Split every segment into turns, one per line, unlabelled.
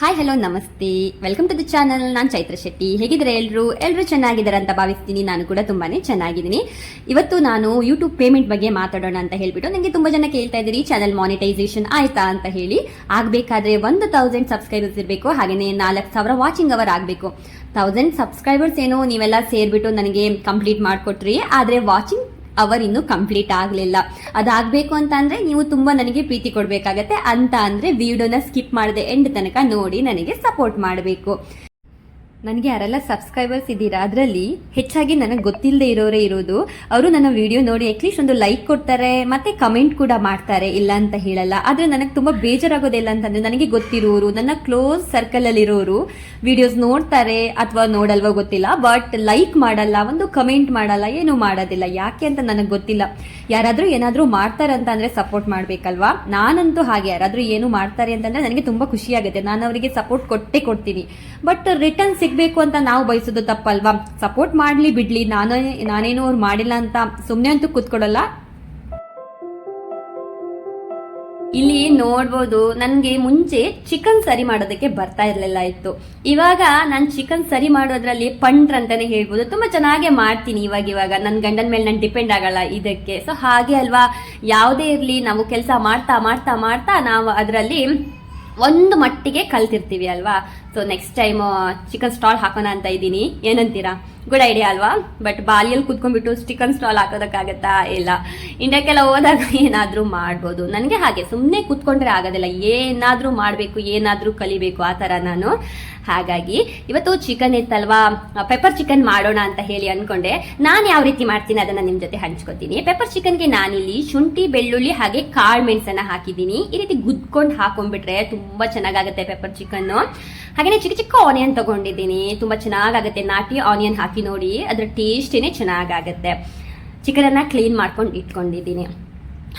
Hi hello ನಮಸ್ತೆ. Welcome to the channel ನಾನು ಚೈತ್ರ ಶೆಟ್ಟಿ. ಹೇಗಿದ್ರೆ ಎಲ್ಲರೂ ಎಲ್ಲರೂ ಚೆನ್ನಾಗಿದ್ದಾರೆ ಅಂತ ಭಾವಿಸ್ತೀನಿ. ನಾನು ಕೂಡ ತುಂಬಾನೇ ಚೆನ್ನಾಗಿದ್ದೀನಿ. ಇವತ್ತು ನಾನು ಯೂಟ್ಯೂಬ್ ಪೇಮೆಂಟ್ ಬಗ್ಗೆ ಮಾತಾಡೋಣ ಅಂತ ಹೇಳ್ಬಿಟ್ಟು ನನಗೆ ತುಂಬಾ ಜನ ಕೇಳ್ತಾ ಇದ್ದೀರಿ. ಚಾನಲ್ ಮಾನಿಟೈಸೇಷನ್ ಆಯ್ತಾ ಅಂತ ಹೇಳಿ. ಆಗಬೇಕಾದ್ರೆ ಒಂದು ತೌಸಂಡ್ ಸಬ್ಸ್ಕ್ರೈಬರ್ಸ್ ಇರಬೇಕು. ಹಾಗೆಯೇ ನಾಲ್ಕು ಸಾವಿರ ವಾಚಿಂಗ್ ಅವರ್ ಆಗಬೇಕು. ತೌಸಂಡ್ ಸಬ್ಸ್ಕ್ರೈಬರ್ಸ್ ಏನೋ ನೀವೆಲ್ಲ ಸೇರಿಬಿಟ್ಟು ನನಗೆ ಕಂಪ್ಲೀಟ್ ಮಾಡಿಕೊಟ್ರಿ. ಆದರೆ ವಾಚಿಂಗ್ ಅವರ್ ಇನ್ನೂ ಕಂಪ್ಲೀಟ್ ಆಗಲಿಲ್ಲ. ಅದಾಗಬೇಕು ಅಂತ ಅಂದ್ರೆ ನೀವು ತುಂಬಾ ನನಗೆ ಪ್ರೀತಿ ಕೊಡಬೇಕಾಗತ್ತೆ. ಅಂತ ಅಂದ್ರೆ ವಿಡಿಯೋನ ಸ್ಕಿಪ್ ಮಾಡದೆ ಎಂಡ್ ತನಕ ನೋಡಿ ನನಗೆ ಸಪೋರ್ಟ್ ಮಾಡಬೇಕು. ನನಗೆ ಯಾರೆಲ್ಲ ಸಬ್ಸ್ಕ್ರೈಬರ್ಸ್ ಇದ್ದೀರಾ, ಅದರಲ್ಲಿ ಹೆಚ್ಚಾಗಿ ನನಗೆ ಗೊತ್ತಿಲ್ಲದೆ ಇರೋರೇ ಇರೋದು. ಅವರು ನನ್ನ ವಿಡಿಯೋ ನೋಡಿ ಅಟ್ಲೀಸ್ಟ್ ಒಂದು ಲೈಕ್ ಕೊಡ್ತಾರೆ, ಮತ್ತೆ ಕಮೆಂಟ್ ಕೂಡ ಮಾಡ್ತಾರೆ, ಇಲ್ಲ ಅಂತ ಹೇಳಲ್ಲ. ಆದರೆ ನನಗೆ ತುಂಬ ಬೇಜಾರಾಗೋದಿಲ್ಲ ಅಂತಂದರೆ ನನಗೆ ಗೊತ್ತಿರೋರು, ನನ್ನ ಕ್ಲೋಸ್ ಸರ್ಕಲಲ್ಲಿರೋರು ವಿಡಿಯೋಸ್ ನೋಡ್ತಾರೆ ಅಥವಾ ನೋಡಲ್ವೋ ಗೊತ್ತಿಲ್ಲ ಬಟ್ ಲೈಕ್ ಮಾಡಲ್ಲ, ಒಂದು ಕಮೆಂಟ್ ಮಾಡಲ್ಲ, ಏನು ಮಾಡೋದಿಲ್ಲ. ಯಾಕೆ ಅಂತ ನನಗೆ ಗೊತ್ತಿಲ್ಲ. ಯಾರಾದರೂ ಏನಾದರೂ ಮಾಡ್ತಾರೆ ಅಂತ ಅಂದರೆ ಸಪೋರ್ಟ್ ಮಾಡಬೇಕಲ್ವಾ? ನಾನಂತೂ ಹಾಗೆ, ಯಾರಾದರೂ ಏನು ಮಾಡ್ತಾರೆ ಅಂತಂದರೆ ನನಗೆ ತುಂಬ ಖುಷಿಯಾಗುತ್ತೆ ನಾನು ಅವರಿಗೆ ಸಪೋರ್ಟ್ ಕೊಟ್ಟೇ ಕೊಡ್ತೀನಿ. ಬಟ್ ರಿಟರ್ನ್ ಸಿಗಬೇಕು ಅಂತ ನಾವು ಬಯಸೋದು ತಪ್ಪಲ್ವಾ? ಸಪೋರ್ಟ್ ಮಾಡ್ಲಿ ಬಿಡ್ಲಿ, ನಾನೇ, ನಾನೇನು ಅವ್ರು ಮಾಡಿಲ್ಲ ಅಂತ ಸುಮ್ಮನೆ ಅಂತೂ ಕೂತ್ಕೊಡಲ್ಲ ಇಲ್ಲಿ ನೋಡ್ಬೋದು, ನನಗೆ ಮುಂಚೆ ಚಿಕನ್ ಸರಿ ಮಾಡೋದಕ್ಕೆ ಬರ್ತಾ ಇರಲಿಲ್ಲ ಇತ್ತು. ಇವಾಗ ನಾನು ಚಿಕನ್ ಸರಿ ಮಾಡೋದ್ರಲ್ಲಿ ಪಂಡ್ರ ಅಂತಾನೆ ಹೇಳ್ಬೋದು. ತುಂಬಾ ಚೆನ್ನಾಗೇ ಮಾಡ್ತೀನಿ ಇವಾಗ ಇವಾಗ. ನನ್ನ ಗಂಡನ ಮೇಲೆ ನಾನು ಡಿಪೆಂಡ್ ಆಗಲ್ಲ ಇದಕ್ಕೆ. ಸೊ ಹಾಗೆ ಅಲ್ವಾ? ಯಾವುದೇ ಇರಲಿ, ನಾವು ಕೆಲಸ ಮಾಡ್ತಾ ಮಾಡ್ತಾ ಮಾಡ್ತಾ ನಾವು ಅದರಲ್ಲಿ ಒಂದು ಮಟ್ಟಿಗೆ ಕಲ್ತಿರ್ತೀವಿ ಅಲ್ವಾ? So next time chicken stall ಹಾಕೋಣ ಅಂತ ಇದ್ದೀನಿ. ಏನಂತೀರಾ? ಗುಡ್ ಐಡಿಯಾ ಅಲ್ವಾ? ಬಟ್ ಬಾಲಿಯಲ್ಲಿ ಕುತ್ಕೊಂಡ್ಬಿಟ್ಟು ಚಿಕನ್ ಸ್ಟಾಲ್ ಹಾಕೋದಕ್ಕಾಗತ್ತಾ? ಇಲ್ಲ. ಇಂಡಿಯಾಕ್ಕೆಲ್ಲ ಹೋದಾಗ ಏನಾದರೂ ಮಾಡ್ಬೋದು. ನನಗೆ ಹಾಗೆ ಸುಮ್ಮನೆ ಕುತ್ಕೊಂಡ್ರೆ ಆಗೋದಿಲ್ಲ. ಏನಾದರೂ ಮಾಡಬೇಕು, ಏನಾದರೂ ಕಲಿಬೇಕು, ಆ ಥರ ನಾನು. ಹಾಗಾಗಿ ಇವತ್ತು ಚಿಕನ್ ಇತ್ತಲ್ವಾ ಪೆಪ್ಪರ್ ಚಿಕನ್ ಮಾಡೋಣ ಅಂತ ಹೇಳಿ ಅನ್ಕೊಂಡೆ. ನಾನು ಯಾವ ರೀತಿ ಮಾಡ್ತೀನಿ ಅದನ್ನ ನಿಮ್ಮ ಜೊತೆ ಹಂಚ್ಕೋತೀನಿ. ಪೆಪ್ಪರ್ ಚಿಕನ್ಗೆ ನಾನಿಲ್ಲಿ ಶುಂಠಿ, ಬೆಳ್ಳುಳ್ಳಿ ಹಾಗೆ ಕಾಳು ಮೆಣಸನ್ನ ಹಾಕಿದ್ದೀನಿ. ಈ ರೀತಿ ಗುದ್ಕೊಂಡು ಹಾಕೊಂಡ್ಬಿಟ್ರೆ ತುಂಬಾ ಚೆನ್ನಾಗಾಗುತ್ತೆ ಪೆಪ್ಪರ್ ಚಿಕನ್ ಹಾಗೇನೆ ಚಿಕ್ಕ ಚಿಕ್ಕ ಆನಿಯನ್ ತಗೊಂಡಿದ್ದೀನಿ. ತುಂಬಾ ಚೆನ್ನಾಗಾಗುತ್ತೆ. ನಾಟಿ ಆನಿಯನ್ ಹಾಕಿ ನೋಡಿ ಅದರ ಟೇಸ್ಟೇನೆ ಚೆನ್ನಾಗಾಗುತ್ತೆ. ಚಿಕನ್ ಅನ್ನ ಕ್ಲೀನ್ ಮಾಡ್ಕೊಂಡು ಇಟ್ಕೊಂಡಿದ್ದೀನಿ.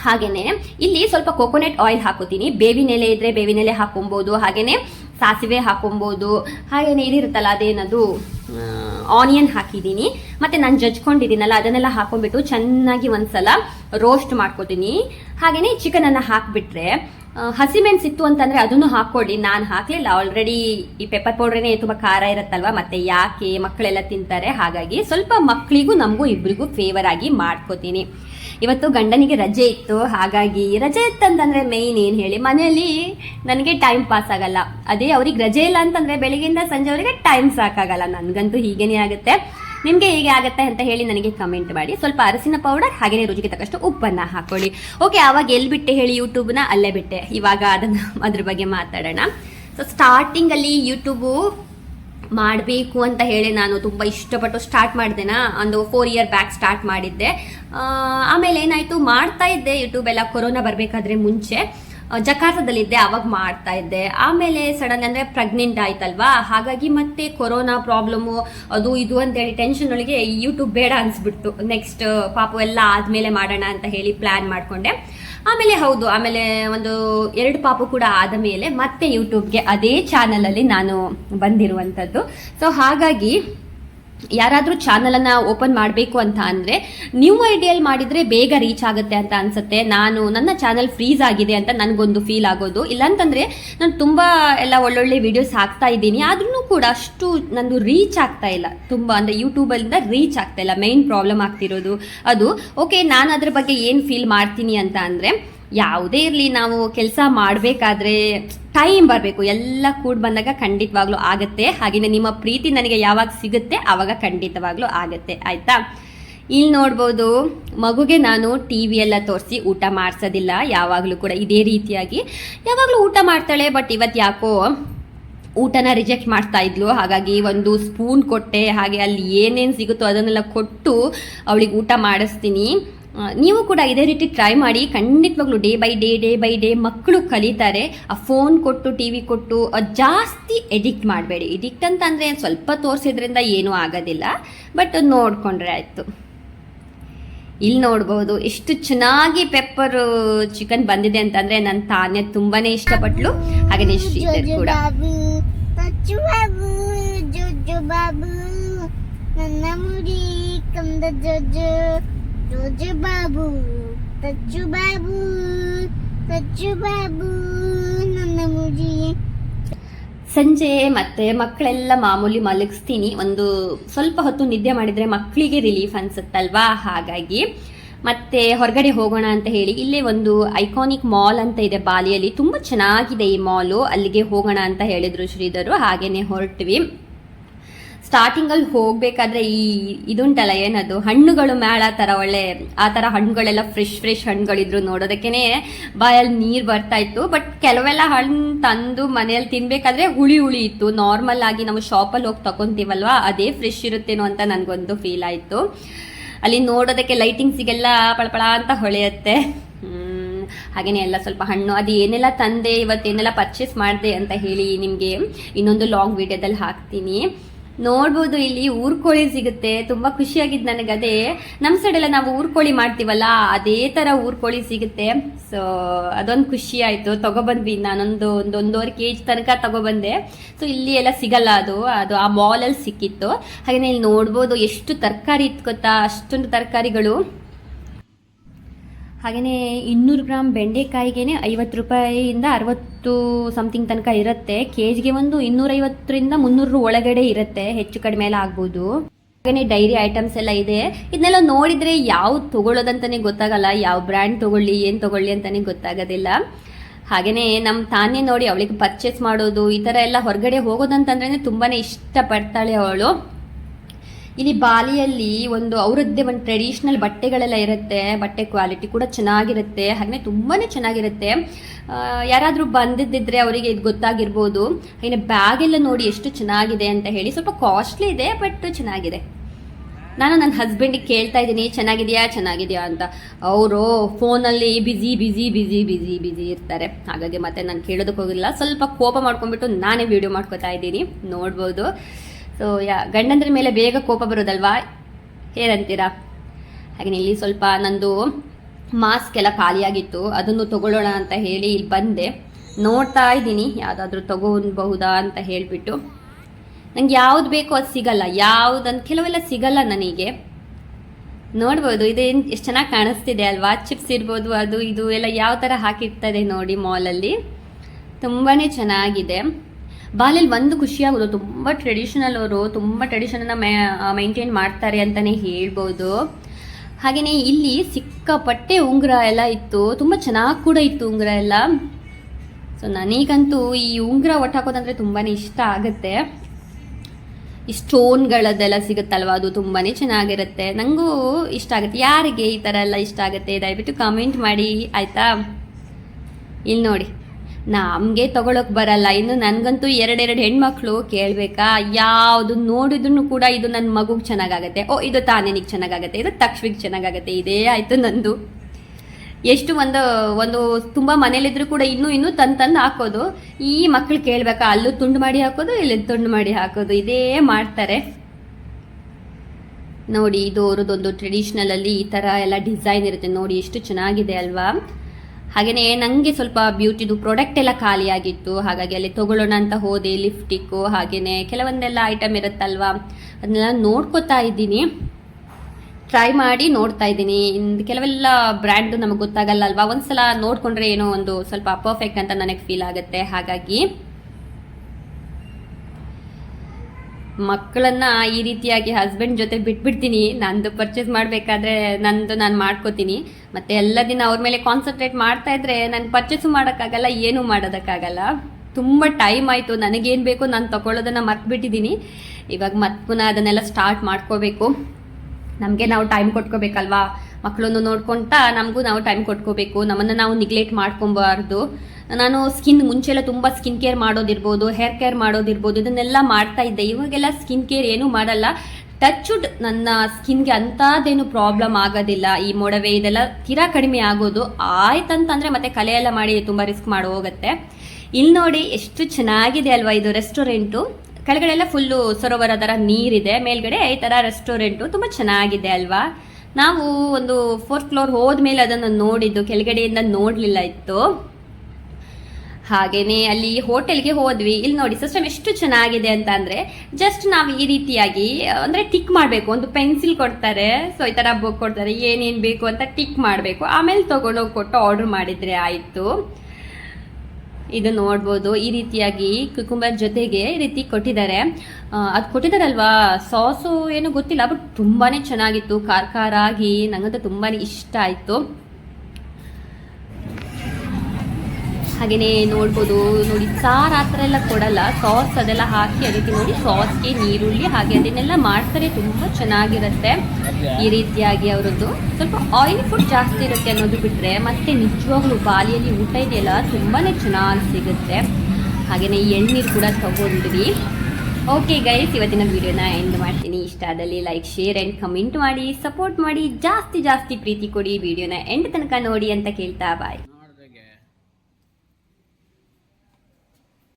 ಹಾಗೇನೆ ಇಲ್ಲಿ ಸ್ವಲ್ಪ ಕೊಕೊನೆಟ್ ಆಯಿಲ್ ಹಾಕೋತೀನಿ. ಬೇವಿನೆಲೆ ಇದ್ರೆ ಬೇವಿನೆಲೆ ಹಾಕೊಬೋದು. ಹಾಗೇನೆ ಸಾಸಿವೆ ಹಾಕೊಬೋದು. ಹಾಗೇನೆ ಇದಿರುತ್ತಲ್ಲ ಅದೇನದು? ಆನಿಯನ್ ಹಾಕಿದ್ದೀನಿ. ಮತ್ತೆ ನಾನು ಜಜ್ಕೊಂಡಿದ್ದೀನಲ್ಲ, ಅದನ್ನೆಲ್ಲ ಹಾಕೊಂಡ್ಬಿಟ್ಟು ಚೆನ್ನಾಗಿ ಒಂದ್ಸಲ ರೋಸ್ಟ್ ಮಾಡ್ಕೋತೀನಿ. ಚಿಕನ್ ಅನ್ನ ಹಾಕ್ಬಿಟ್ರೆ ಹಸಿಮೆಣಸು ಇತ್ತು ಅಂತಂದ್ರೆ ಅದನ್ನು ಹಾಕೊಳ್ಳಿ ನಾನು ಹಾಕ್ಲಿಲ್ಲ. ಆಲ್ರೆಡಿ ಈ ಪೆಪ್ಪರ್ ಪೌಡ್ರೇನೆ ತುಂಬಾ ಖಾರ ಇರುತ್ತಲ್ವ? ಮತ್ತೆ ಯಾಕೆ ಮಕ್ಕಳೆಲ್ಲ ತಿಂತಾರೆ? ಹಾಗಾಗಿ ಸ್ವಲ್ಪ ಮಕ್ಕಳಿಗೂ ನಮಗೂ ಇಬ್ಬರಿಗೂ ಫೇವರ್ ಆಗಿ ಮಾಡ್ಕೋತೀನಿ. ಇವತ್ತು ಗಂಡನಿಗೆ ರಜೆ ಇತ್ತು, ಹಾಗಾಗಿ ರಜೆ ಇತ್ತಂತಂದ್ರೆ ಮೇಯ್ನ್ ಏನು ಹೇಳಿ, ಮನೆಯಲ್ಲಿ ನನಗೆ ಟೈಮ್ ಪಾಸ್ ಆಗಲ್ಲ. ಅದೇ ಅವ್ರಿಗೆ ರಜೆ ಇಲ್ಲ ಅಂತಂದ್ರೆ ಬೆಳಿಗ್ಗೆಯಿಂದ ಸಂಜೆವರೆಗೆ ಟೈಮ್ ಸಾಕಾಗಲ್ಲ. ನನಗಂತೂ ಹೀಗೇನೆ ಆಗುತ್ತೆ. ನಿಮಗೆ ಹೇಗೆ ಆಗುತ್ತೆ ಅಂತ ಹೇಳಿ ನನಗೆ ಕಮೆಂಟ್ ಮಾಡಿ. ಸ್ವಲ್ಪ ಅರಸಿನ ಪೌಡರ್ ಹಾಗೆಯೇ ರುಚಿಗೆ ತಕ್ಕಷ್ಟು ಉಪ್ಪನ್ನ ಹಾಕೊಳ್ಳಿ. ಓಕೆ ಆವಾಗ ಎಲ್ಲಿ ಬಿಟ್ಟೆ ಹೇಳಿ ಯೂಟ್ಯೂಬ್ನ ಅಲ್ಲೇ ಬಿಟ್ಟೆ. ಇವಾಗ ಅದನ್ನ ಅದ್ರ ಬಗ್ಗೆ ಮಾತಾಡೋಣ. ಸೊ ಸ್ಟಾರ್ಟಿಂಗ್ ಅಲ್ಲಿ ಯೂಟ್ಯೂಬು ಮಾಡಬೇಕು ಅಂತ ಹೇಳಿ ನಾನು ತುಂಬ ಇಷ್ಟಪಟ್ಟು ಸ್ಟಾರ್ಟ್ ಮಾಡಿದೆನಾ? ಒಂದು ಫೋರ್ ಇಯರ್ ಬ್ಯಾಕ್ ಸ್ಟಾರ್ಟ್ ಮಾಡಿದ್ದೆ. ಆಮೇಲೆ ಏನಾಯಿತು? ಮಾಡ್ತಾ ಇದ್ದೆ ಯೂಟ್ಯೂಬ್ ಎಲ್ಲ. ಕೊರೋನಾ ಬರಬೇಕಾದ್ರೆ ಮುಂಚೆ. ಜಕಾರ್ತದಲ್ಲಿದ್ದೆ ಅವಾಗ ಮಾಡ್ತಾ ಇದ್ದೆ. ಆಮೇಲೆ ಸಡನ್ ಅಂದರೆ ಪ್ರೆಗ್ನೆಂಟ್ ಆಯ್ತಲ್ವಾ? ಹಾಗಾಗಿ ಮತ್ತೆ ಕೊರೋನಾ ಪ್ರಾಬ್ಲಮ್ಮು ಅದು ಇದು ಅಂತೇಳಿ ಟೆನ್ಷನ್ ಒಳಗೆ ಯೂಟ್ಯೂಬ್ ಬೇಡ ಅನಿಸ್ಬಿಡ್ತು. ನೆಕ್ಸ್ಟ್ ಪಾಪು ಎಲ್ಲ ಆದಮೇಲೆ ಮಾಡೋಣ ಅಂತ ಹೇಳಿ ಪ್ಲ್ಯಾನ್ ಮಾಡಿಕೊಂಡೆ. ಆಮೇಲೆ ಹೌದು, ಆಮೇಲೆ ಒಂದು ಎರಡು ಪಾಪು ಕೂಡ ಆದ ಮೇಲೆ ಮತ್ತೆ ಯೂಟ್ಯೂಬ್ಗೆ ಅದೇ ಚಾನಲಲ್ಲಿ ನಾನು ಬಂದಿರುವಂಥದ್ದು ಸೊ ಹಾಗಾಗಿ ಯಾರಾದರೂ ಚಾನಲನ್ನು ಓಪನ್ ಮಾಡಬೇಕು ಅಂತ ಅಂದರೆ ನ್ಯೂ ಐಡಿಯಲ್ಲಿ ಮಾಡಿದರೆ ಬೇಗ ರೀಚ್ ಆಗುತ್ತೆ ಅಂತ ಅನ್ಸುತ್ತೆ. ನಾನು ನನ್ನ ಚಾನಲ್ ಫ್ರೀಸ್ ಆಗಿದೆ ಅಂತ ನನಗೊಂದು ಫೀಲ್ ಆಗೋದು. ಇಲ್ಲಾಂತಂದರೆ ನಾನು ತುಂಬ ಎಲ್ಲ ಒಳ್ಳೊಳ್ಳೆ ವಿಡಿಯೋಸ್ ಹಾಕ್ತಾ ಇದ್ದೀನಿ. ಆದ್ರೂ ಕೂಡ ಅಷ್ಟು ನಂದು ರೀಚ್ ಆಗ್ತಾ ಇಲ್ಲ. ತುಂಬ ಅಂದರೆ ಯೂಟ್ಯೂಬಲ್ಲಿಂದ ರೀಚ್ ಆಗ್ತಾ ಇಲ್ಲ. ಮೈನ್ ಪ್ರಾಬ್ಲಮ್ ಆಗ್ತಿರೋದು. ಅದು ಓಕೆ ನಾನು ಅದ್ರ ಬಗ್ಗೆ ಏನು ಫೀಲ್ ಮಾಡ್ತೀನಿ ಅಂತ ಅಂದರೆ ಯಾವುದೇ ಇರಲಿ ನಾವು ಕೆಲಸ ಮಾಡಬೇಕಾದ್ರೆ ಟೈಮ್ ಬರಬೇಕು. ಎಲ್ಲ ಕೂಡ್ ಬಂದಾಗ ಖಂಡಿತವಾಗ್ಲೂ ಆಗುತ್ತೆ. ಹಾಗೆಯೇ ನಿಮ್ಮ ಪ್ರೀತಿ ನನಗೆ ಯಾವಾಗ ಸಿಗುತ್ತೆ ಆವಾಗ ಖಂಡಿತವಾಗ್ಲೂ ಆಗುತ್ತೆ. ಆಯ್ತಾ? ಇಲ್ಲಿ ನೋಡ್ಬೋದು, ಮಗುಗೆ ನಾನು ಟಿ ವಿ ಎಲ್ಲ ತೋರಿಸಿ ಊಟ ಮಾಡಿಸೋದಿಲ್ಲ. ಯಾವಾಗಲೂ ಕೂಡ ಇದೇ ರೀತಿಯಾಗಿ. ಯಾವಾಗಲೂ ಊಟ ಮಾಡ್ತಾಳೆ ಬಟ್ ಇವತ್ತು ಯಾಕೋ ಊಟನ ರಿಜೆಕ್ಟ್ ಮಾಡ್ತಾ ಇದ್ಲು. ಹಾಗಾಗಿ ಒಂದು ಸ್ಪೂನ್ ಕೊಟ್ಟೆ. ಹಾಗೆ ಅಲ್ಲಿ ಏನೇನು ಸಿಗುತ್ತೋ ಅದನ್ನೆಲ್ಲ ಕೊಟ್ಟು ಅವಳಿಗೆ ಊಟ ಮಾಡಿಸ್ತೀನಿ. ನೀವು ಕೂಡ ಇದೇ ರೀತಿ ಟ್ರೈ ಮಾಡಿ ಖಂಡಿತವಾಗ್ಲೂ day by day day by day ಮಕ್ಕಳು ಕಲಿತಾರೆ. ಆ ಫೋನ್ ಕೊಟ್ಟು ಟಿ ವಿ ಕೊಟ್ಟು ಜಾಸ್ತಿ ಎಡಿಕ್ಟ್ ಮಾಡಬೇಡಿ. ಎಡಿಕ್ಟ್ ಅಂತ ಅಂದರೆ ಸ್ವಲ್ಪ ತೋರಿಸಿದ್ರಿಂದ ಏನೂ ಆಗೋದಿಲ್ಲ. ಬಟ್ ನೋಡಿಕೊಂಡ್ರೆ ಆಯಿತು. ಇಲ್ಲಿ ನೋಡ್ಬೋದು ಎಷ್ಟು ಚೆನ್ನಾಗಿ ಪೆಪ್ಪರ್ ಚಿಕನ್ ಬಂದಿದೆ ಅಂತಂದ್ರೆ ನನ್ನ ತಾನೇ ತುಂಬಾನೇ ಇಷ್ಟಪಟ್ಲು. ಹಾಗೆ ಶ್ರೀಧರ್ ಕೂಡ.
ಬಾಬು ಬಾಬು ನನ್ನ
ಸಂಜೆ ಮತ್ತೆ ಮಕ್ಕಳೆಲ್ಲ ಮಾಮೂಲಿ ಮಲಗಿಸ್ತೀನಿ. ಒಂದು ಸ್ವಲ್ಪ ಹೊತ್ತು ನಿದ್ದೆ ಮಾಡಿದ್ರೆ ಮಕ್ಕಳಿಗೆ ರಿಲೀಫ್ ಅನ್ಸುತ್ತಲ್ವಾ? ಹಾಗಾಗಿ ಮತ್ತೆ ಹೊರಗಡೆ ಹೋಗೋಣ ಅಂತ ಹೇಳಿ ಇಲ್ಲೇ ಒಂದು ಐಕಾನಿಕ್ ಮಾಲ್ ಅಂತ ಇದೆ ಬಾಲಿಯಲ್ಲಿ. ತುಂಬ ಚೆನ್ನಾಗಿದೆ ಈ ಮಾಲು ಅಲ್ಲಿಗೆ ಹೋಗೋಣ ಅಂತ ಹೇಳಿದ್ರು ಶ್ರೀಧರು. ಹಾಗೇನೆ ಹೊರಟ್ವಿ. ಸ್ಟಾರ್ಟಿಂಗಲ್ಲಿ ಹೋಗಬೇಕಾದ್ರೆ ಈ ಇದುಂಟಲ್ಲ ಏನದು, ಹಣ್ಣುಗಳು ಮೇಳ ಥರ ಒಳ್ಳೆ, ಆ ಥರ ಹಣ್ಣುಗಳೆಲ್ಲ ಫ್ರೆಶ್ ಫ್ರೆಶ್ ಹಣ್ಣುಗಳಿದ್ರು ನೋಡೋದಕ್ಕೇನೆ ಬಾಯಲ್ಲಿ ನೀರು ಬರ್ತಾ ಇತ್ತು. ಬಟ್ ಕೆಲವೆಲ್ಲ ಹಣ್ಣು ತಂದು ಮನೆಯಲ್ಲಿ ತಿನ್ಬೇಕಾದ್ರೆ ಹುಳಿ ಹುಳಿ ಇತ್ತು. ನಾರ್ಮಲ್ ಆಗಿ ನಾವು ಶಾಪಲ್ಲಿ ಹೋಗಿ ತಗೊಂತೀವಲ್ವಾ ಅದೇ ಫ್ರೆಶ್ ಇರುತ್ತೇನೋ ಅಂತ ನನಗೊಂದು ಫೀಲ್ ಆಯಿತು. ಅಲ್ಲಿ ನೋಡೋದಕ್ಕೆ ಲೈಟಿಂಗ್ಸಿಗೆಲ್ಲ ಪಳಪಳ ಅಂತ ಹೊಳೆಯುತ್ತೆ. ಹಾಗೆಯೇ ಎಲ್ಲ ಸ್ವಲ್ಪ ಹಣ್ಣು, ಅದು ಏನೆಲ್ಲ ತಂದೆ, ಇವತ್ತೇನೆಲ್ಲ ಪರ್ಚೇಸ್ ಮಾಡಿದೆ ಅಂತ ಹೇಳಿ ನಿಮಗೆ ಇನ್ನೊಂದು ಲಾಂಗ್ ವಿಡಿಯೋದಲ್ಲಿ ಹಾಕ್ತೀನಿ. ನೋಡ್ಬೋದು, ಇಲ್ಲಿ ಊರ್ಕೋಳಿ ಸಿಗುತ್ತೆ. ತುಂಬಾ ನನಗೆ ಅದೇ. ನಮ್ಮ ಸೈಡೆಲ್ಲ ನಾವು ಊರ್ಕೋಳಿ ಮಾಡ್ತೀವಲ್ಲ, ಅದೇ ತರ ಊರ್ಕೋಳಿ ಸಿಗುತ್ತೆ. ಸೊ ಅದೊಂದು ಖುಷಿ ಆಯ್ತು. ತಗೊಬಂದ್ವಿ ನಾನೊಂದು ಒಂದು ಒಂದೂವರೆ ಕೆ ಜಿ ತನಕ ತಗೊಬಂದೆ. ಸೊ ಇಲ್ಲಿ ಎಲ್ಲ ಸಿಗಲ್ಲ ಅದು. ಅದು ಆ ಮಾಲಲ್ಲಿ ಸಿಕ್ಕಿತ್ತು. ಹಾಗೆ ಇಲ್ಲಿ ನೋಡ್ಬೋದು, ಎಷ್ಟು ತರಕಾರಿ ಇತ್ತು ಗೊತ್ತಾ? ಅಷ್ಟೊಂದು ತರಕಾರಿಗಳು. ಹಾಗೆಯೇ ಇನ್ನೂರು ಗ್ರಾಮ್ ಬೆಂಡೆಕಾಯಿಗೆ ಐವತ್ತು ರೂಪಾಯಿಯಿಂದ ಅರವತ್ತು ಸಮಥಿಂಗ್ ತನಕ ಇರುತ್ತೆ. ಕೆ ಜಿಗೆ ಒಂದು ಇನ್ನೂರೈವತ್ತರಿಂದ ಮುನ್ನೂರು ಒಳಗಡೆ ಇರುತ್ತೆ. ಹೆಚ್ಚು ಕಡಿಮೆ ಎಲ್ಲ ಆಗ್ಬೋದು. ಹಾಗೆಯೇ ಡೈರಿ ಐಟಮ್ಸ್ ಎಲ್ಲ ಇದೆ. ಇದನ್ನೆಲ್ಲ ನೋಡಿದರೆ ಯಾವ್ದು ತಗೊಳ್ಳೋದಂತಲೇ ಗೊತ್ತಾಗಲ್ಲ. ಯಾವ ಬ್ರ್ಯಾಂಡ್ ತಗೊಳ್ಳಿ, ಏನು ತಗೊಳ್ಳಿ ಅಂತಾನೆ ಗೊತ್ತಾಗೋದಿಲ್ಲ. ಹಾಗೆಯೇ ನಮ್ಮ ತಾನೇ ನೋಡಿ ಅವಳಿಗೆ ಪರ್ಚೇಸ್ ಮಾಡೋದು, ಈ ಥರ ಎಲ್ಲ ಹೊರಗಡೆ ಹೋಗೋದಂತಂದ್ರೆ ತುಂಬಾ ಇಷ್ಟಪಡ್ತಾಳೆ ಅವಳು. ಇಲ್ಲಿ ಬಾಲಿಯಲ್ಲಿ ಒಂದು ಅವರದ್ದೇ ಒಂದು ಟ್ರೆಡಿಷ್ನಲ್ ಬಟ್ಟೆಗಳೆಲ್ಲ ಇರುತ್ತೆ. ಬಟ್ಟೆ ಕ್ವಾಲಿಟಿ ಕೂಡ ಚೆನ್ನಾಗಿರುತ್ತೆ. ಹಾಗೆ ತುಂಬಾ ಚೆನ್ನಾಗಿರುತ್ತೆ. ಯಾರಾದರೂ ಬಂದಿದ್ದಿದ್ರೆ ಅವರಿಗೆ ಇದು ಗೊತ್ತಾಗಿರ್ಬೋದು. ಇನ್ನು ಬ್ಯಾಗ್ ಎಲ್ಲ ನೋಡಿ ಎಷ್ಟು ಚೆನ್ನಾಗಿದೆ ಅಂತ ಹೇಳಿ ಸ್ವಲ್ಪ ಕಾಸ್ಟ್ಲಿ ಇದೆ ಬಟ್ ಚೆನ್ನಾಗಿದೆ. ನಾನು ನನ್ನ ಹಸ್ಬೆಂಡಿಗೆ ಕೇಳ್ತಾ ಇದ್ದೀನಿ, ಚೆನ್ನಾಗಿದೆಯಾ ಚೆನ್ನಾಗಿದೆಯಾ? ಅಂತ. ಅವರು ಫೋನಲ್ಲಿ ಬಿಸಿ ಬಿಸಿ ಬಿಸಿ ಬಿಸಿ ಬಿಸಿ ಇರ್ತಾರೆ. ಹಾಗಾಗಿ ಮತ್ತೆ ನಾನು ಕೇಳೋದಕ್ಕೆ ಹೋಗಿಲ್ಲ ಸ್ವಲ್ಪ ಕೋಪ ಮಾಡ್ಕೊಂಡ್ಬಿಟ್ಟು ನಾನೇ ವಿಡಿಯೋ ಮಾಡ್ಕೋತಾ ಇದ್ದೀನಿ. ನೋಡ್ಬೋದು. ಸೊ ಯಾ, ಗಂಡಂದ್ರ ಮೇಲೆ ಬೇಗ ಕೋಪ ಬರೋದಲ್ವಾ? ಏನಂತೀರಾ ಹಾಗೆ ಇಲ್ಲಿ ಸ್ವಲ್ಪ ನಂದು ಮಾಸ್ಕ್ ಎಲ್ಲ ಖಾಲಿಯಾಗಿತ್ತು. ಅದನ್ನು ತಗೊಳ್ಳೋಣ ಅಂತ ಹೇಳಿ ಇಲ್ಲಿ ಬಂದೆ. ನೋಡ್ತಾ ಇದ್ದೀನಿ. ಯಾವುದಾದ್ರೂ ತಗೋಬಹುದಾ ಅಂತ ಹೇಳಿಬಿಟ್ಟು. ನಂಗೆ ಯಾವ್ದು ಬೇಕೋ ಅದು ಸಿಗಲ್ಲ. ಅಂತ ಕೆಲವೆಲ್ಲ ಸಿಗಲ್ಲ ನನಗೆ. ನೋಡ್ಬೋದು, ಇದು ಎಷ್ಟು ಚೆನ್ನಾಗಿ ಕಾಣಿಸ್ತಿದೆ ಅಲ್ವಾ? ಚಿಪ್ಸ್ ಇರ್ಬೋದು, ಅದು ಇದು ಎಲ್ಲ ಯಾವ ಥರ ಹಾಕಿರ್ತದೆ ನೋಡಿ ಮಾಲಲ್ಲಿ ತುಂಬಾ ಚೆನ್ನಾಗಿದೆ. ಬಾಲಲ್ಲಿ ಒಂದು ಖುಷಿಯಾಗೋದು, ತುಂಬ ಟ್ರೆಡಿಷನಲ್ ಅವರು ತುಂಬ ಟ್ರೆಡಿಷನನ್ನ ಮೈಂಟೈನ್ ಮಾಡ್ತಾರೆ ಅಂತಲೇ ಹೇಳ್ಬೋದು. ಹಾಗೆಯೇ ಇಲ್ಲಿ ಸಿಕ್ಕಾಪಟ್ಟೆ ಉಂಗುರ ಎಲ್ಲ ಇತ್ತು, ತುಂಬ ಚೆನ್ನಾಗಿ ಕೂಡ ಇತ್ತು ಉಂಗುರ ಎಲ್ಲ. ಸೊ ನನಗಂತೂ ಈ ಉಂಗುರ ಒಟ್ಟು ಹಾಕೋದಂದ್ರೆ ತುಂಬಾ ಇಷ್ಟ ಆಗುತ್ತೆ. ಈ ಸ್ಟೋನ್ಗಳದೆಲ್ಲ ಸಿಗುತ್ತಲ್ವ, ಅದು ತುಂಬಾ ಚೆನ್ನಾಗಿರುತ್ತೆ. ನನಗೂ ಇಷ್ಟ ಆಗುತ್ತೆ. ಯಾರಿಗೆ ಈ ಥರ ಎಲ್ಲ ಇಷ್ಟ ಆಗುತ್ತೆ? ದಯವಿಟ್ಟು ಕಾಮೆಂಟ್ ಮಾಡಿ, ಆಯಿತಾ? ಇಲ್ಲಿ ನೋಡಿ ನಮಗೆ ತಗೊಳಕ್ ಬರಲ್ಲ. ಇನ್ನು ನನಗಂತೂ ಎರಡೆರಡು ಹೆಣ್ಮಕ್ಳು ಕೇಳಬೇಕಾ? ಯಾವುದು ನೋಡಿದ್ರು ಕೂಡ ಇದು ನನ್ನ ಮಗುಗೆ ಚೆನ್ನಾಗಾಗತ್ತೆ. ಓ, ಇದು ತಾನೇನಿಗೆ ಚೆನ್ನಾಗಾಗತ್ತೆ? ಇದು ತಕ್ಷವಿಗೆ ಚೆನ್ನಾಗಾಗತ್ತೆ. ಇದೇ ಆಯಿತು ನಂದು. ಎಷ್ಟು ಒಂದು ಒಂದು ತುಂಬ ಮನೇಲಿದ್ರು ಕೂಡ ಇನ್ನೂ ಇನ್ನೂ ತಂದು ತಂದು ಹಾಕೋದು. ಈ ಮಕ್ಳು ಕೇಳ್ಬೇಕಾ? ಅಲ್ಲೂ ತುಂಡು ಮಾಡಿ ಹಾಕೋದು, ಇಲ್ಲಿ ತುಂಡು ಮಾಡಿ ಹಾಕೋದು. ಇದೇ ಮಾಡ್ತಾರೆ. ನೋಡಿ, ಇದು ಅವ್ರದ್ದೊಂದು ಟ್ರೆಡಿಷ್ನಲಲ್ಲಿ ಈ ಥರ ಎಲ್ಲ ಡಿಸೈನ್ ಇರುತ್ತೆ. ನೋಡಿ, ಎಷ್ಟು ಚೆನ್ನಾಗಿದೆ ಅಲ್ವಾ? ಹಾಗೆಯೇ ನನಗೆ ಸ್ವಲ್ಪ ಬ್ಯೂಟಿದು ಪ್ರಾಡಕ್ಟ್ ಎಲ್ಲ ಖಾಲಿಯಾಗಿತ್ತು. ಹಾಗಾಗಿ ಅಲ್ಲಿ ತಗೊಳ್ಳೋಣ ಅಂತ ಹೋದೆ ಲಿಫ್ಟಿಕ್ಕು ಹಾಗೆಯೇ ಕೆಲವೊಂದೆಲ್ಲ ಐಟಮ್ ಇರುತ್ತಲ್ವಾ? ಅದನ್ನೆಲ್ಲ ನೋಡ್ಕೋತಾ ಇದ್ದೀನಿ. ಟ್ರೈ ಮಾಡಿ ನೋಡ್ತಾ ಇದ್ದೀನಿ. ಇಂದು ಕೆಲವೆಲ್ಲ ಬ್ರ್ಯಾಂಡು ನಮಗೆ ಗೊತ್ತಾಗಲ್ಲ ಅಲ್ವಾ? ಒಂದ್ಸಲ ನೋಡ್ಕೊಂಡ್ರೆ ಏನೋ ಒಂದು ಸ್ವಲ್ಪ ಪರ್ಫೆಕ್ಟ್ ಅಂತ ನನಗೆ ಫೀಲ್ ಆಗುತ್ತೆ. ಹಾಗಾಗಿ ಮಕ್ಕಳನ್ನ ಈ ರೀತಿಯಾಗಿ ಹಸ್ಬೆಂಡ್ ಜೊತೆ ಬಿಟ್ಬಿಡ್ತೀನಿ. ನಂದು ಪರ್ಚೇಸ್ ಮಾಡಬೇಕಾದ್ರೆ ನಂದು ನಾನು ಮಾಡ್ಕೋತೀನಿ. ಮತ್ತೆ ಎಲ್ಲ ದಿನ ಅವ್ರ ಮೇಲೆ ಕಾನ್ಸಂಟ್ರೇಟ್ ಮಾಡ್ತಾ ಇದ್ರೆ ನಾನು ಪರ್ಚೇಸು ಮಾಡೋಕ್ಕಾಗಲ್ಲ, ಏನೂ ಮಾಡೋದಕ್ಕಾಗಲ್ಲ. ತುಂಬ ಟೈಮ್ ಆಯಿತು. ನನಗೇನು ಬೇಕು ನಾನು ತಗೊಳ್ಳೋದನ್ನು ಮರ್ತ್ಬಿಟ್ಟಿದ್ದೀನಿ ಇವಾಗ ಮತ್ತೆ ಪುನಃ ಅದನ್ನೆಲ್ಲ ಸ್ಟಾರ್ಟ್ ಮಾಡ್ಕೋಬೇಕು. ನಮಗೆ ನಾವು ಟೈಮ್ ಕೊಟ್ಕೋಬೇಕಲ್ವಾ? ಮಕ್ಕಳನ್ನು ನೋಡ್ಕೊಂತ ನಮಗೂ ನಾವು ಟೈಮ್ ಕೊಟ್ಕೋಬೇಕು. ನಮ್ಮನ್ನು ನಾವು ನಿಗ್ಲೆಕ್ಟ್ ಮಾಡ್ಕೊಬಾರ್ದು. ನಾನು ಸ್ಕಿನ್ ಮುಂಚೆಲ್ಲ ತುಂಬ ಸ್ಕಿನ್ ಕೇರ್ ಮಾಡೋದಿರ್ಬೋದು ಹೇರ್ ಕೇರ್ ಮಾಡೋದಿರ್ಬೋದು, ಇದನ್ನೆಲ್ಲ ಮಾಡ್ತಾ ಇದ್ದೆ. ಇವಾಗೆಲ್ಲ ಸ್ಕಿನ್ ಕೇರ್ ಏನೂ ಮಾಡಲ್ಲ. ಟಚ್ವುಡ್ ನನ್ನ ಸ್ಕಿನ್ಗೆ ಅಂಥದ್ದೇನು ಪ್ರಾಬ್ಲಮ್ ಆಗೋದಿಲ್ಲ. ಈ ಮೊಡವೆ ಇದೆಲ್ಲ ತೀರಾ ಕಡಿಮೆ ಆಗೋದು. ಆಯ್ತಂತಂದರೆ ಮತ್ತೆ ಕಲೆ ಮಾಡಿ ತುಂಬ ರಿಸ್ಕ್ ಮಾಡಿ ಹೋಗುತ್ತೆ. ಇಲ್ಲಿ ನೋಡಿ ಎಷ್ಟು ಚೆನ್ನಾಗಿದೆ ಅಲ್ವಾ ಇದು ರೆಸ್ಟೋರೆಂಟು ಕೆಳಗಡೆ ಎಲ್ಲ ಫುಲ್ಲು ಸರೋವರ ಥರ ನೀರಿದೆ. ಮೇಲ್ಗಡೆ ಈ ಥರ ರೆಸ್ಟೋರೆಂಟು ತುಂಬ ಚೆನ್ನಾಗಿದೆ ಅಲ್ವಾ? ನಾವು ಒಂದು ಫೋರ್ತ್ ಫ್ಲೋರ್ ಹೋದ್ಮೇಲೆ ಅದನ್ನು ನೋಡಿದ್ದು. ಕೆಳಗಡೆಯಿಂದ ನೋಡಲಿಲ್ಲ ಇತ್ತು. ಹಾಗೇನೆ ಅಲ್ಲಿ ಹೋಟೆಲ್ಗೆ ಹೋದ್ವಿ. ಇಲ್ಲಿ ನೋಡಿ ಸಿಸ್ಟಮ್ ಎಷ್ಟು ಚೆನ್ನಾಗಿದೆ ಅಂತ ಅಂದ್ರೆ ಜಸ್ಟ್ ನಾವು ಈ ರೀತಿಯಾಗಿ, ಅಂದ್ರೆ ಟಿಕ್ ಮಾಡಬೇಕು. ಒಂದು ಪೆನ್ಸಿಲ್ ಕೊಡ್ತಾರೆ. ಸೊ ಈ ತರ ಬುಕ್ ಕೊಡ್ತಾರೆ. ಏನೇನ್ ಬೇಕು ಅಂತ ಟಿಕ್ ಮಾಡಬೇಕು. ಆಮೇಲೆ ತಗೊಂಡೋಗಿ ಕೊಟ್ಟು ಆರ್ಡರ್ ಮಾಡಿದ್ರೆ ಆಯ್ತು. ಇದು ನೋಡ್ಬೋದು. ಈ ರೀತಿಯಾಗಿ ಕುಕುಂಬರ್ ಜೊತೆಗೆ ಈ ರೀತಿ ಕೊಟ್ಟಿದ್ದಾರೆ. ಅದು ಕೊಟ್ಟಿದ್ದಾರಲ್ವಾ? ಸಾಸು ಏನು ಗೊತ್ತಿಲ್ಲ ಬಟ್ ತುಂಬಾನೇ ಚೆನ್ನಾಗಿತ್ತು. ಖಾರ ಖಾರಾಗಿ ಆಗಿ ನಂಗಂತೂ ತುಂಬಾನೇ ಇಷ್ಟ ಆಯ್ತು. ಹಾಗೇನೆ ನೋಡ್ಬೋದು, ನೋಡಿ, ಸಾರು ಆ ಥರ ಎಲ್ಲ ಕೊಡಲ್ಲ. ಸಾಸ್ ಅದೆಲ್ಲ ಹಾಕಿ ಅದಕ್ಕೆ ನೋಡಿ, ಸಾಸ್ಗೆ ನೀರುಳ್ಳಿ ಹಾಗೆ ಅದನ್ನೆಲ್ಲ ಮಾಡ್ತಾರೆ, ತುಂಬ ಚೆನ್ನಾಗಿರುತ್ತೆ. ಈ ರೀತಿಯಾಗಿ ಅವರದ್ದು. ಸ್ವಲ್ಪ ಆಯಿಲ್ ಫುಡ್ ಜಾಸ್ತಿ ಇರುತ್ತೆ ಅನ್ನೋದು ಬಿಟ್ಟರೆ ಮತ್ತೆ ನಿಜವಾಗ್ಲೂ ಬಾಲಿಯಲ್ಲಿ ಊಟ ಇದೆಯಲ್ಲ ತುಂಬಾ ಚೆನ್ನಾಗಿ ಸಿಗುತ್ತೆ. ಹಾಗೆಯೇ ಎಳ್ನೀರು ಕೂಡ ತಗೊಂಡ್ವಿ. ಓಕೆ ಗೈಸ್ ಇವತ್ತಿನ ವಿಡಿಯೋನ ಎಂಡ್ ಮಾಡ್ತೀನಿ. ಇಷ್ಟ ಆದಲ್ಲಿ ಲೈಕ್ ಶೇರ್ ಆ್ಯಂಡ್ ಕಮೆಂಟ್ ಮಾಡಿ ಸಪೋರ್ಟ್ ಮಾಡಿ. ಜಾಸ್ತಿ ಜಾಸ್ತಿ ಪ್ರೀತಿ ಕೊಡಿ. ವಿಡಿಯೋನ ಎಂಡ್ ತನಕ ನೋಡಿ ಅಂತ ಕೇಳ್ತಾ ಬಾಯ್